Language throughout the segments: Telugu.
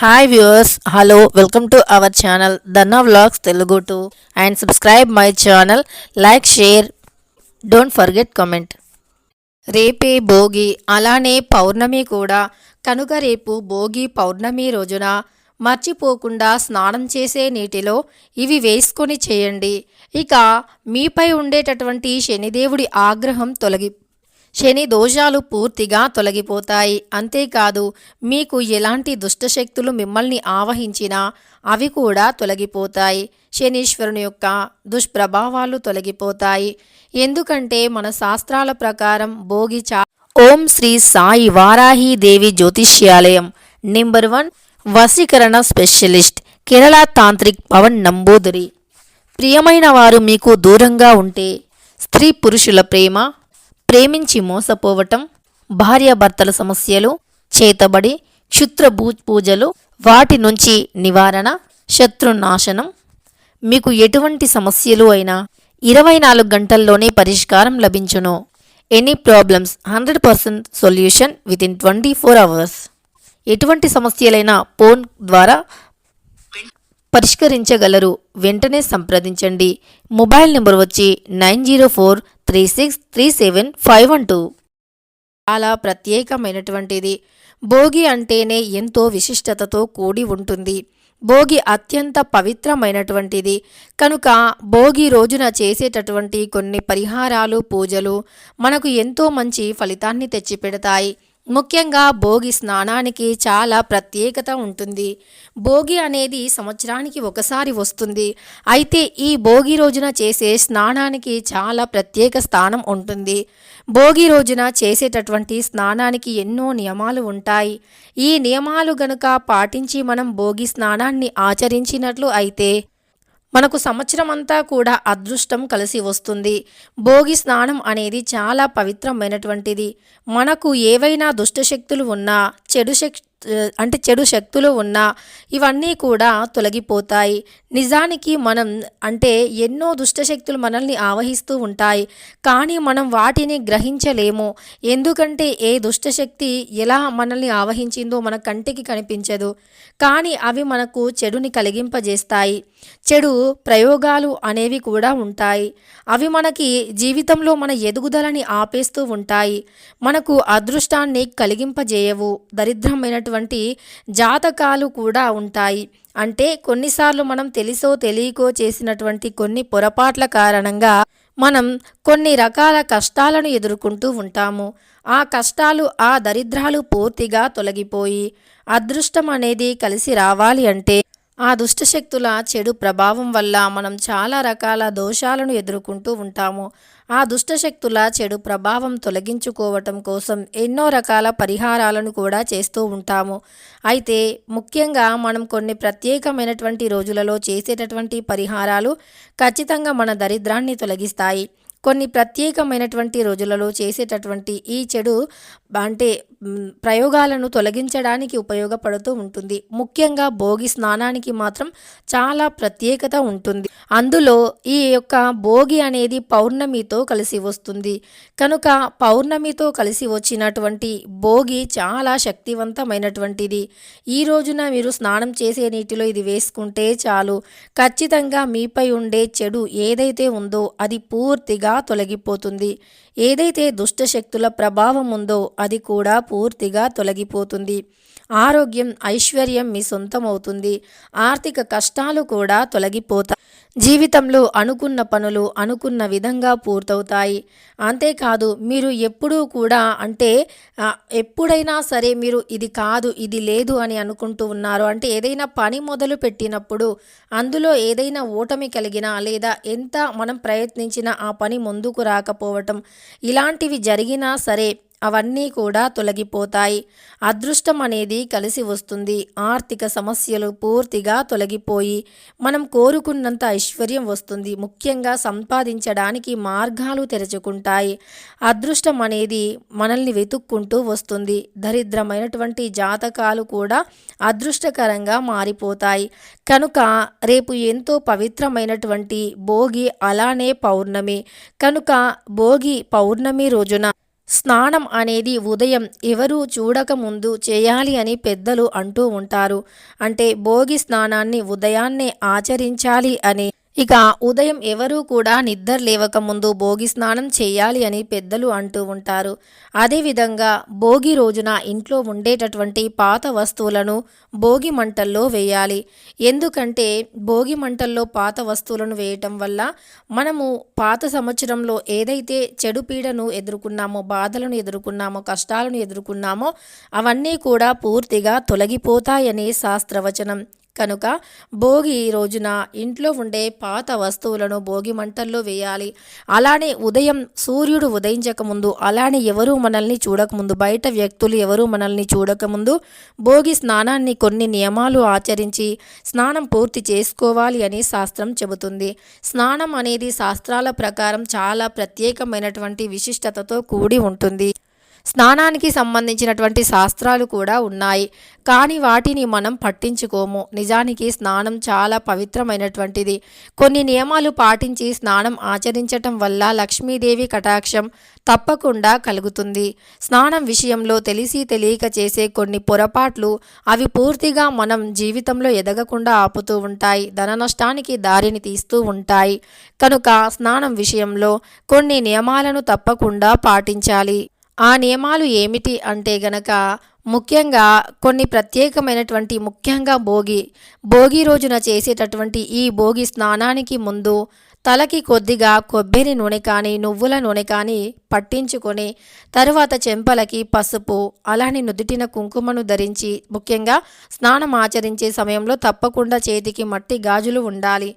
Hi viewers hello welcome to our channel Danna vlogs Telugu to and subscribe my channel like share don't forget comment రేపే భోగి అలానే పౌర్ణమి కూడా. కనుక రేపు భోగి పౌర్ణమి రోజున మర్చిపోకుండా స్నానం చేసే నీటిలో ఇవి వేసుకొని చేయండి. ఇక మీపై ఉండేటటువంటి శనిదేవుడి ఆగ్రహం తొలగి శని దోషాలు పూర్తిగా తొలగిపోతాయి. అంతేకాదు మీకు ఎలాంటి దుష్టశక్తులు మిమ్మల్ని ఆవహించినా అవి కూడా తొలగిపోతాయి. శనీశ్వరుని యొక్క దుష్ప్రభావాలు తొలగిపోతాయి. ఎందుకంటే మన శాస్త్రాల ప్రకారం భోగి చా ఓం శ్రీ సాయి వారాహీదేవి జ్యోతిష్యాలయం నెంబర్ వన్ వశీకరణ స్పెషలిస్ట్ కేరళ తాంత్రిక్ పవన్ నంబూదరి. ప్రియమైన వారు మీకు దూరంగా ఉంటే స్త్రీ పురుషుల ప్రేమ ప్రేమించి మోసపోవటం భార్యాభర్తల సమస్యలు చేతబడి క్షుత్ర భూ పూజలు వాటి నుంచి నివారణ శత్రునాశనం. మీకు ఎటువంటి సమస్యలు అయినా ఇరవై నాలుగు గంటల్లోనే పరిష్కారం లభించును. Any problems hundred percent solution with in twenty four hours ఎటువంటి సమస్యలైనా ఫోన్ ద్వారా పరిష్కరించగలరు. వెంటనే సంప్రదించండి. మొబైల్ నెంబర్ వచ్చి nine zero four three six three seven five one two. చాలా ప్రత్యేకమైనటువంటిది. భోగి అంటేనే ఎంతో విశిష్టతతో కూడి ఉంటుంది. భోగి అత్యంత పవిత్రమైనటువంటిది. కనుక భోగి రోజున చేసేటటువంటి కొన్ని పరిహారాలు పూజలు మనకు ఎంతో మంచి ఫలితాన్ని తెచ్చిపెడతాయి. ముఖ్యంగా భోగి స్నానానికి చాలా ప్రత్యేకత ఉంటుంది. భోగి అనేది సంవత్సరానికి ఒకసారి వస్తుంది. అయితే ఈ భోగి రోజున చేసే స్నానానికి చాలా ప్రత్యేక స్థానం ఉంటుంది. భోగి రోజున చేసేటటువంటి స్నానానికి ఎన్నో నియమాలు ఉంటాయి. ఈ నియమాలు గనుక పాటించి మనం భోగి స్నానాన్ని ఆచరించినట్లు అయితే మనకు సంవత్సరం అంతా కూడా అదృష్టం కలిసి వస్తుంది. భోగి స్నానం అనేది చాలా పవిత్రమైనటువంటిది. మనకు ఏవైనా దుష్టశక్తులు ఉన్నా చెడు శక్ అంటే చెడు శక్తులు ఉన్నా ఇవన్నీ కూడా తొలగిపోతాయి. నిజానికి మనం అంటే ఎన్నో దుష్టశక్తులు మనల్ని ఆవహిస్తూ ఉంటాయి కానీ మనం వాటిని గ్రహించలేము. ఎందుకంటే ఏ దుష్టశక్తి ఎలా మనల్ని ఆవహించిందో మన కంటికి కనిపించదు కానీ అవి మనకు చెడుని కలిగింపజేస్తాయి. చెడు ప్రయోగాలు అనేవి కూడా ఉంటాయి. అవి మనకి జీవితంలో మన ఎదుగుదలని ఆపేస్తూ ఉంటాయి. మనకు అదృష్టాన్ని కలిగింపజేయవు. దరిద్రమైనటువంటి జాతకాలు కూడా ఉంటాయి. అంటే కొన్నిసార్లు మనం తెలిసో తెలియకో చేసినటువంటి కొన్ని పొరపాట్ల కారణంగా మనం కొన్ని రకాల కష్టాలను ఎదుర్కొంటూ ఉంటాము. ఆ కష్టాలు ఆ దరిద్రాలు పూర్తిగా తొలగిపోయి అదృష్టం అనేది కలిసి రావాలి అంటే ఆ దుష్టశక్తుల చెడు ప్రభావం వల్ల మనం చాలా రకాల దోషాలను ఎదుర్కొంటూ ఉంటాము. ఆ దుష్టశక్తుల చెడు ప్రభావం తొలగించుకోవటం కోసం ఎన్నో రకాల పరిహారాలను కూడా చేస్తూ ఉంటాము. అయితే ముఖ్యంగా మనం కొన్ని ప్రత్యేకమైనటువంటి రోజులలో చేసేటటువంటి పరిహారాలు ఖచ్చితంగా మన దరిద్రాన్ని తొలగిస్తాయి. కొన్ని ప్రత్యేకమైనటువంటి రోజులలో చేసేటటువంటి ఈ చెడు అంటే ప్రయోగాలను తొలగించడానికి ఉపయోగపడుతూ ఉంటుంది. ముఖ్యంగా భోగి స్నానానికి మాత్రం చాలా ప్రత్యేకత ఉంటుంది. అందులో ఈ యొక్క భోగి అనేది పౌర్ణమితో కలిసి వస్తుంది. కనుక పౌర్ణమితో కలిసి వచ్చినటువంటి భోగి చాలా శక్తివంతమైనటువంటిది. ఈ రోజున మీరు స్నానం చేసే నీటిలో ఇది వేసుకుంటే చాలు. ఖచ్చితంగా మీపై ఉండే చెడు ఏదైతే ఉందో అది పూర్తిగా తొలగిపోతుంది. ఏదైతే దుష్టశక్తుల ప్రభావం ఉందో అది కూడా పూర్తిగా తొలగిపోతుంది. ఆరోగ్యం ఐశ్వర్యం మీ సొంతమవుతుంది. ఆర్థిక కష్టాలు కూడా తొలగిపోతాయి. జీవితంలో అనుకున్న పనులు అనుకున్న విధంగా పూర్తవుతాయి. అంతేకాదు మీరు ఎప్పుడూ కూడా అంటే ఎప్పుడైనా సరే మీరు ఇది కాదు ఇది లేదు అని అనుకుంటూ ఉన్నారు. అంటే ఏదైనా పని మొదలు పెట్టినప్పుడు అందులో ఏదైనా ఓటమి కలిగినా లేదా ఎంత మనం ప్రయత్నించినా ఆ పని ముందుకు రాకపోవటం ఇలాంటివి జరిగినా సరే అవన్నీ కూడా తొలగిపోతాయి. అదృష్టం అనేది కలిసి వస్తుంది. ఆర్థిక సమస్యలు పూర్తిగా తొలగిపోయి మనం కోరుకున్నంత ఐశ్వర్యం వస్తుంది. ముఖ్యంగా సంపాదించడానికి మార్గాలు తెరుచుకుంటాయి. అదృష్టం అనేది మనల్ని వెతుక్కుంటూ వస్తుంది. దరిద్రమైనటువంటి జాతకాలు కూడా అదృష్టకరంగా మారిపోతాయి. కనుక రేపు ఎంతో పవిత్రమైనటువంటి భోగి అలానే పౌర్ణమి. కనుక భోగి పౌర్ణమి రోజున స్నానం అనేది ఉదయం ఎవరూ చూడకముందు చేయాలి అని పెద్దలు అంటూ ఉంటారు. అంటే భోగి స్నానాన్ని ఉదయాన్నే ఆచరించాలి అని ఇక ఉదయం ఎవరూ కూడా నిద్ర లేవకముందు భోగి స్నానం చేయాలి అని పెద్దలు అంటూ ఉంటారు. అదేవిధంగా భోగి రోజున ఇంట్లో ఉండేటటువంటి పాత వస్తువులను భోగి మంటల్లో వేయాలి. ఎందుకంటే భోగి మంటల్లో పాత వస్తువులను వేయటం వల్ల మనము పాత సంవత్సరంలో ఏదైతే చెడు పీడను ఎదుర్కొన్నామో బాధలను ఎదుర్కొన్నామో కష్టాలను ఎదుర్కొన్నామో అవన్నీ కూడా పూర్తిగా తొలగిపోతాయని శాస్త్రవచనం. కనుక భోగి రోజున ఇంట్లో ఉండే పాత వస్తువులను భోగి మంటల్లో వేయాలి. అలానే ఉదయం సూర్యుడు ఉదయించకముందు అలానే ఎవరూ మనల్ని చూడకముందు బయట వ్యక్తులు ఎవరూ మనల్ని చూడకముందు భోగి స్నానాన్ని కొన్ని నియమాలు ఆచరించి స్నానం పూర్తి చేసుకోవాలి అని శాస్త్రం చెబుతుంది. స్నానం అనేది శాస్త్రాల ప్రకారం చాలా ప్రత్యేకమైనటువంటి విశిష్టతతో కూడి ఉంటుంది. స్నానానికి సంబంధించినటువంటి శాస్త్రాలు కూడా ఉన్నాయి. కానీ వాటిని మనం పట్టించుకోము. నిజానికి స్నానం చాలా పవిత్రమైనటువంటిది. కొన్ని నియమాలు పాటించి స్నానం ఆచరించటం వల్ల లక్ష్మీదేవి కటాక్షం తప్పకుండా కలుగుతుంది. స్నానం విషయంలో తెలిసి తెలియక చేసే కొన్ని పొరపాట్లు అవి పూర్తిగా మనం జీవితంలో ఎదగకుండా ఆపుతూ ఉంటాయి. ధన నష్టానికి దారిని తీస్తూ ఉంటాయి. కనుక స్నానం విషయంలో కొన్ని నియమాలను తప్పకుండా పాటించాలి. ఆ నియమాలు ఏమిటి అంటే గనక ముఖ్యంగా కొన్ని ప్రత్యేకమైనటువంటి ముఖ్యంగా భోగి భోగి రోజున చేసేటటువంటి ఈ భోగి స్నానానికి ముందు తలకి కొద్దిగా కొబ్బరి నూనె కానీ నువ్వుల నూనె కానీ పట్టించుకొని తరువాత చెంపలకి పసుపు అలానే నుదుటిన కుంకుమను ధరించి ముఖ్యంగా స్నానం ఆచరించే సమయంలో తప్పకుండా చేతికి మట్టి గాజులు ఉండాలి.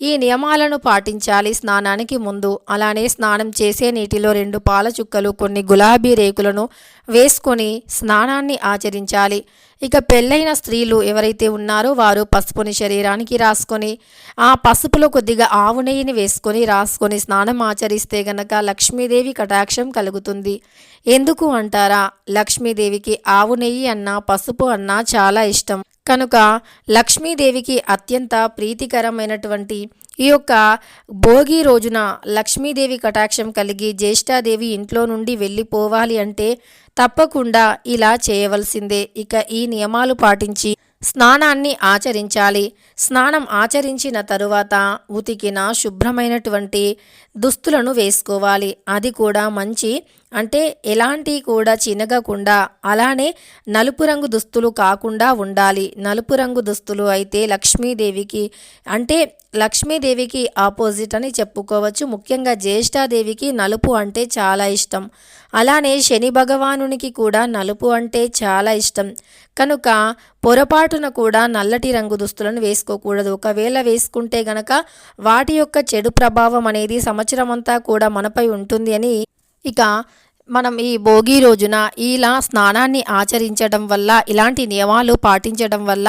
ఈ నియమాలను పాటించాలి స్నానానికి ముందు. అలానే స్నానం చేసే నీటిలో రెండు పాల చుక్కలు కొన్ని గులాబీ రేకులను వేసుకొని స్నానాన్ని ఆచరించాలి. ఇక పెళ్ళైన స్త్రీలు ఎవరైతే ఉన్నారో వారు పసుపుని శరీరానికి రాసుకొని ఆ పసుపులో కొద్దిగా ఆవు నెయ్యిని వేసుకొని రాసుకొని స్నానం ఆచరిస్తే గనక లక్ష్మీదేవి కటాక్షం కలుగుతుంది. ఎందుకు అంటారా? లక్ష్మీదేవికి ఆవు నెయ్యి అన్నా పసుపు అన్నా చాలా ఇష్టం. కనుక లక్ష్మీదేవికి అత్యంత ప్రీతికరమైనటువంటి ఈ యొక్క భోగి రోజున లక్ష్మీదేవి కటాక్షం కలిగి జ్యేష్ఠాదేవి ఇంట్లో నుండి వెళ్ళిపోవాలి అంటే తప్పకుండా ఇలా చేయవలసిందే. ఇక ఈ నియమాలు పాటించి స్నానాన్ని ఆచరించాలి. స్నానం ఆచరించిన తరువాత ఉతికిన శుభ్రమైనటువంటి దుస్తులను వేసుకోవాలి. అది కూడా మంచి. అంటే ఎలాంటి కూడా చినగకుండా అలానే నలుపు రంగు దుస్తులు కాకుండా ఉండాలి. నలుపు రంగు దుస్తులు అయితే లక్ష్మీదేవికి అంటే లక్ష్మీదేవికి ఆపోజిట్ అని చెప్పుకోవచ్చు. ముఖ్యంగా జ్యేష్ఠాదేవికి నలుపు అంటే చాలా ఇష్టం. అలానే శని భగవానునికి కూడా నలుపు అంటే చాలా ఇష్టం. కనుక పొరపాటున కూడా నల్లటి రంగు దుస్తులను వేసుకోకూడదు. ఒకవేళ వేసుకుంటే గనక వాటి యొక్క చెడు ప్రభావం అనేది సమ సంవత్సరమంతా కూడా మనపై ఉంటుంది అని ఇక మనం ఈ భోగి రోజున ఇలా స్నానాన్ని ఆచరించడం వల్ల ఇలాంటి నియమాలు పాటించడం వల్ల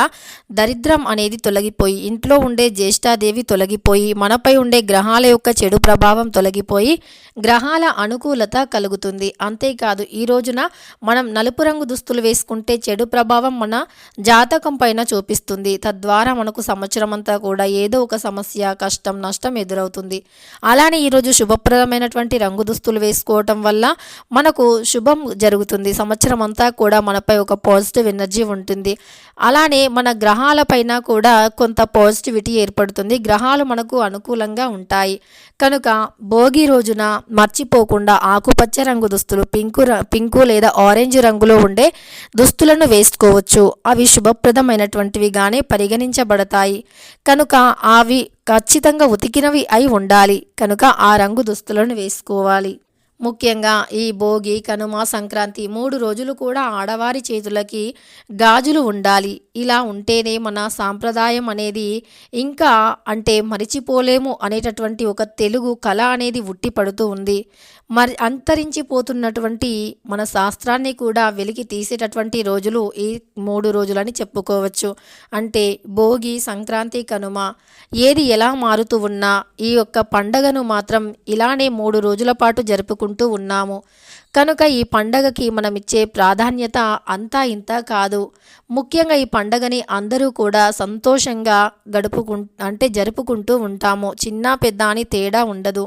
దరిద్రం అనేది తొలగిపోయి ఇంట్లో ఉండే జ్యేష్ఠాదేవి తొలగిపోయి మనపై ఉండే గ్రహాల యొక్క చెడు ప్రభావం తొలగిపోయి గ్రహాల అనుకూలత కలుగుతుంది. అంతేకాదు ఈ రోజున మనం నలుపు రంగు దుస్తులు వేసుకుంటే చెడు ప్రభావం మన జాతకం పైన చూపిస్తుంది. తద్వారా మనకు సంవత్సరం అంతా కూడా ఏదో ఒక సమస్య కష్టం నష్టం ఎదురవుతుంది. అలానే ఈరోజు శుభప్రదమైనటువంటి రంగు దుస్తులు వేసుకోవటం వల్ల మనకు శుభం జరుగుతుంది. సంవత్సరం అంతా కూడా మనపై ఒక పాజిటివ్ ఎనర్జీ ఉంటుంది. అలానే మన గ్రహాలపైన కూడా కొంత పాజిటివిటీ ఏర్పడుతుంది. గ్రహాలు మనకు అనుకూలంగా ఉంటాయి. కనుక భోగి రోజున మర్చిపోకుండా ఆకుపచ్చ రంగు దుస్తులు పింకు పింకు లేదా ఆరెంజ్ రంగులో ఉండే దుస్తులను వేసుకోవచ్చు. అవి శుభప్రదమైనటువంటివిగానే పరిగణించబడతాయి. కనుక అవి ఖచ్చితంగా ఉతికినవి అయి ఉండాలి. కనుక ఆ రంగు దుస్తులను వేసుకోవాలి. ముఖ్యంగా ఈ భోగి కనుమ సంక్రాంతి మూడు రోజులు కూడా ఆడవారి చేతులకి గాజులు ఉండాలి. ఇలా ఉంటేనే మన సాంప్రదాయం అనేది ఇంకా అంటే మరిచిపోలేము అనేటటువంటి ఒక తెలుగు కళ అనేది ఉట్టి పడుతూ ఉంది. మరి అంతరించిపోతున్నటువంటి మన శాస్త్రాన్ని కూడా వెలికి తీసేటటువంటి రోజులు ఈ మూడు రోజులని చెప్పుకోవచ్చు. అంటే భోగి సంక్రాంతి కనుమ ఏది ఎలా మారుతూ ఉన్నా ఈ యొక్క పండగను మాత్రం ఇలానే మూడు రోజుల పాటు జరుపుకుంటూ ఉన్నాము. కనుక ఈ పండగకి మనం ఇచ్చే ప్రాధాన్యత అంతా ఇంత కాదు. ముఖ్యంగా ఈ పండగని అందరూ కూడా సంతోషంగా గడుపుకు అంటే జరుపుకుంటూ ఉంటాము. చిన్న పెద్ద అని తేడా ఉండదు.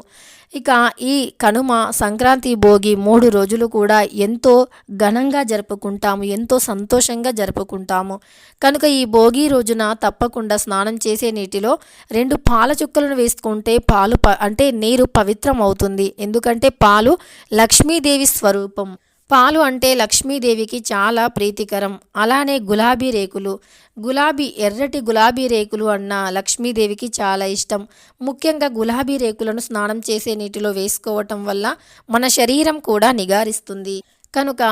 ఇక ఈ కనుమ సంక్రాంతి భోగి మూడు రోజులు కూడా ఎంతో ఘనంగా జరుపుకుంటాము. ఎంతో సంతోషంగా జరుపుకుంటాము. కనుక ఈ భోగి రోజున తప్పకుండా స్నానం చేసే నీటిలో రెండు పాల చుక్కలను వేసుకుంటే పాలు ప అంటే నీరు పవిత్రం అవుతుంది ఎందుకంటే పాలు లక్ష్మీదేవి స్వరూపం. పాలు అంటే లక్ష్మీదేవికి చాలా ప్రీతికరం. అలానే గులాబీ రేకులు. గులాబీ ఎర్రటి గులాబీ రేకులు అన్న లక్ష్మీదేవికి చాలా ఇష్టం. ముఖ్యంగా గులాబీ రేకులను స్నానం చేసే నీటిలో వేసుకోవటం వల్ల మన శరీరం కూడా నిగారిస్తుంది. కనుక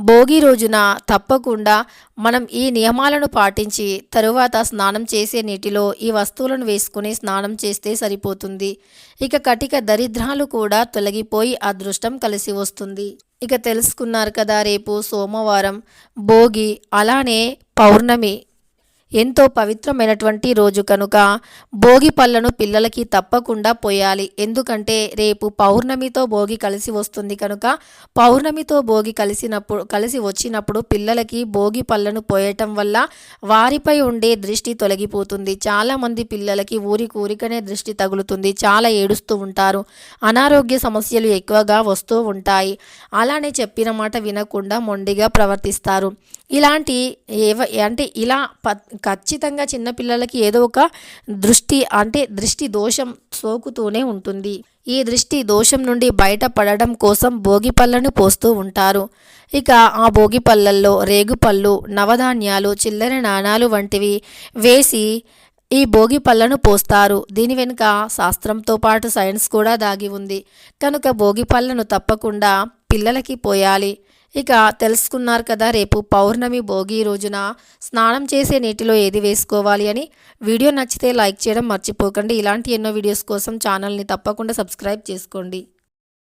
భోగి రోజున తప్పకుండా మనం ఈ నియమాలను పాటించి తరువాత స్నానం చేసే నీటిలో ఈ వస్తువులను వేసుకుని స్నానం చేస్తే సరిపోతుంది. ఇక కటిక దరిద్రాలు కూడా తొలగిపోయి అదృష్టం కలిసి వస్తుంది. ఇక తెలుసుకున్నారు కదా రేపు సోమవారం భోగి అలానే పౌర్ణమి ఎంతో పవిత్రమైనటువంటి రోజు కనుక. భోగి పళ్ళను పిల్లలకి తప్పకుండా పోయాలి. ఎందుకంటే రేపు పౌర్ణమితో భోగి కలిసి వస్తుంది కనుక. పౌర్ణమితో భోగి కలిసినప్పుడు కలిసి వచ్చినప్పుడు పిల్లలకి భోగి పళ్ళను పోయటం వల్ల వారిపై ఉండే దృష్టి తొలగిపోతుంది. చాలామంది పిల్లలకి ఊరికి ఊరికనే దృష్టి తగులుతుంది. చాలా ఏడుస్తూ ఉంటారు. అనారోగ్య సమస్యలు ఎక్కువగా వస్తూ ఉంటాయి. అలానే చెప్పిన మాట వినకుండా మొండిగా ప్రవర్తిస్తారు. ఇలాంటి ఏవ అంటే ఇలా ప ఖచ్చితంగా చిన్నపిల్లలకి ఏదో ఒక దృష్టి అంటే దృష్టి దోషం సోకుతూనే ఉంటుంది. ఈ దృష్టి దోషం నుండి బయటపడడం కోసం భోగి పళ్ళను పోస్తూ ఉంటారు. ఇక ఆ భోగి పళ్ళల్లో రేగుపళ్ళు నవధాన్యాలు చిల్లర నాణాలు వంటివి వేసి ఈ భోగి పళ్ళను పోస్తారు. దీని వెనుక శాస్త్రంతో పాటు సైన్స్ కూడా దాగి ఉంది. కనుక భోగి పళ్ళను తప్పకుండా పిల్లలకి పోయాలి. ఇక తెలుసుకున్నారు కదా రేపు పౌర్ణమి భోగి రోజున స్నానం చేసే నీటిలో ఏది వేసుకోవాలి అని. వీడియో నచ్చితే లైక్ చేయడం మర్చిపోకండి. ఇలాంటి ఎన్నో వీడియోస్ కోసం ఛానల్ని తప్పకుండా సబ్స్క్రైబ్ చేసుకోండి.